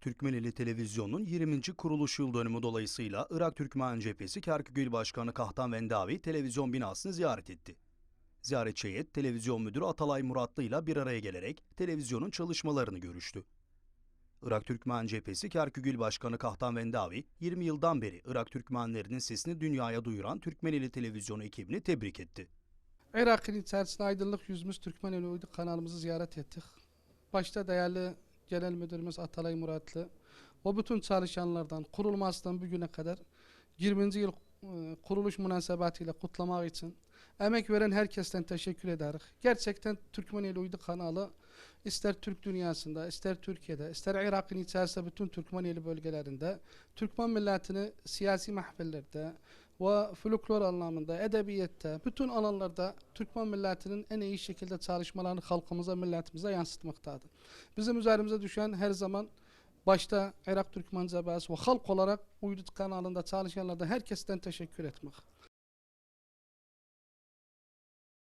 Türkmeneli Televizyonu'nun 20. kuruluş yıl dönümü dolayısıyla Irak Türkmen Cephesi Kerkükül Başkanı Kahtan Vendavi televizyon binasını ziyaret etti. Ziyaretçi heyet televizyon müdürü Atalay Muratlı ile bir araya gelerek televizyonun çalışmalarını görüştü. Irak Türkmen Cephesi Kerkükül Başkanı Kahtan Vendavi, 20 yıldan beri Irak Türkmenlerinin sesini dünyaya duyuran Türkmeneli Televizyonu ekibini tebrik etti. Irak'ın içerisinde Aydınlık Yüzümüz Türkmeneli kanalımızı ziyaret ettik. Başta değerli Genel Müdürümüz Atalay Muratlı, o bütün çalışanlardan kurulmasından bugüne kadar 20. yıl e, kuruluş münasebetiyle kutlamak için emek veren herkesten teşekkür ederiz. Gerçekten Türkmeneli Uydu kanalı ister Türk dünyasında, ister Türkiye'de, ister Irak'ın içerisinde bütün Türkmeneli bölgelerinde Türkmen milletini siyasi mahfillerde ve folklor anlamında, edebiyette, bütün alanlarda Türkmen milletinin en iyi şekilde çalışmalarını halkımıza, milletimize yansıtmaktadır. Bizim üzerimize düşen her zaman başta Irak Türkmen Cebesi ve halk olarak Uydut kanalında çalışanlardan herkesten teşekkür etmek.